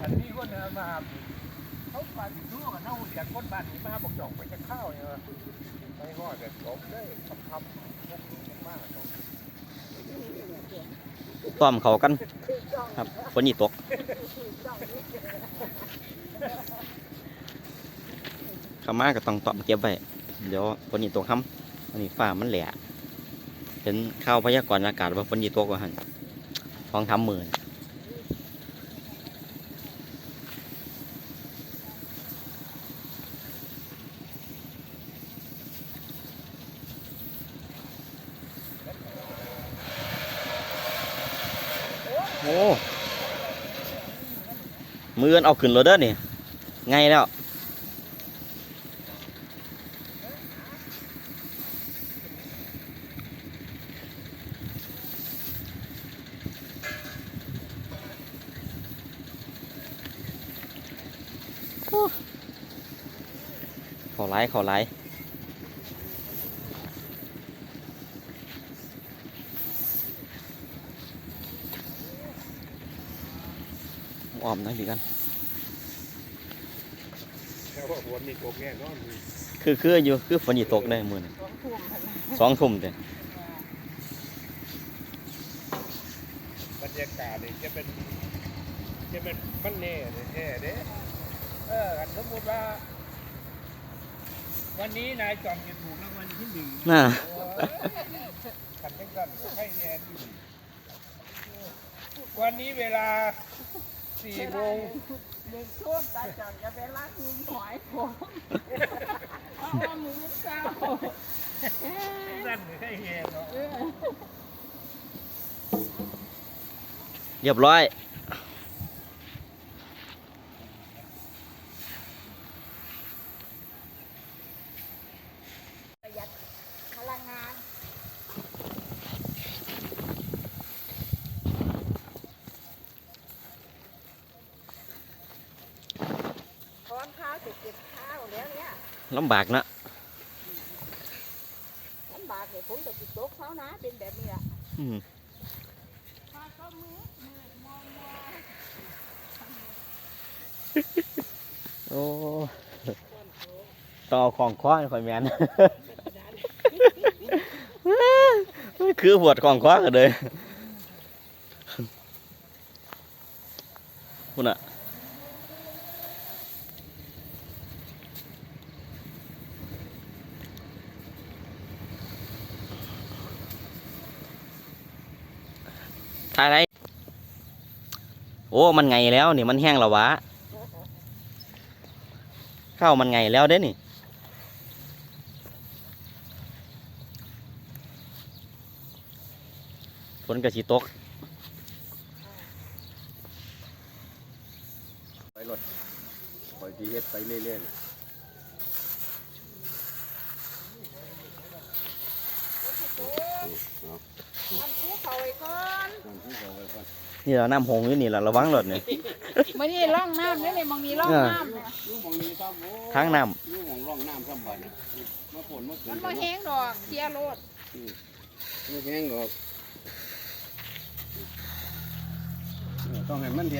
อันนี้คนมาเขาปาดิลูกกันเอาจากคนบ้านนี้มาบอกจอกไปจะข้าวเนี่ยไม่ห่อแต่จบได้คำคำพวกนี้มากจบต้อมเขากันครับฝนนี่ตกเขามาก็ต้องต้อมเก็บไว้เดี๋ยวฝนนี่ตกค่ำอันนี้ฟ้ามันแหละเห็นข่าวพยากรณ์อากาศว่าฝนนี่ตกว่าหันท้องทำหมือ โอ้มือนเอาขึ้นรถเด้อนี่ไงแล้วโอ้ขาไล่เขาไล่ ออมนะพี่กันแค่ว่าฝนนี่ตกแน่นอนคือคืออยู่คือฝนอีตกได้มือนี่สองทุ่มหั่นน่ะสองทุ่มเด้บรรยากาศนี่จะเป็นจะเป็นมันแน่แท้เด้เออสมมติว่า วันนี้นายจอมจะถูกรางวัลที่หนึ่งน่าขันจังกันให้เนี่ยที่วันนี้เวลา สี่โมงเด็กช่วงตาจอดอย่าไปลักงุมหอยผมเอามาหมือเจ้าเอ้ยนั่นให้เหี้ยเนาะเรียบร้อย ประหยัดพลังงานถ อนข้าวจะเก็บข้าวแล้วเนี่ยลำบากนะลำบากเลยผมจะติดตกเขานะเป็นแบบนี้อะอืมข้าก็มือมือมองมองโอ้ต่อของคว้าคอยแมนคือปวดของคว้ากันเลยคุณอะายไรโอ้ มันไงแล้วนี่มันแห้งแล้ววะข้าวมันไงแล้วเด้นี่ฝนกระสีตกไปรถคอยทีเฮ็ดไปเรื่อย มันคู่เขาไว้ก่อนนี่เราน้ำหงอยู่นี่แหละระวังรถนี่มื่อนี้ร่องน้ำนี่เลยมองนี้ร่องน้ำเนี่ยยู่หมองนี้ซ้ำโอ้ทางน้ยู่หมองร่องน้ำซ้ำบัดน่ะมาฝนมาฝมันนมาแห้งดอกเสียโลดไม่แห้งหรอกต้องให้มันเห็น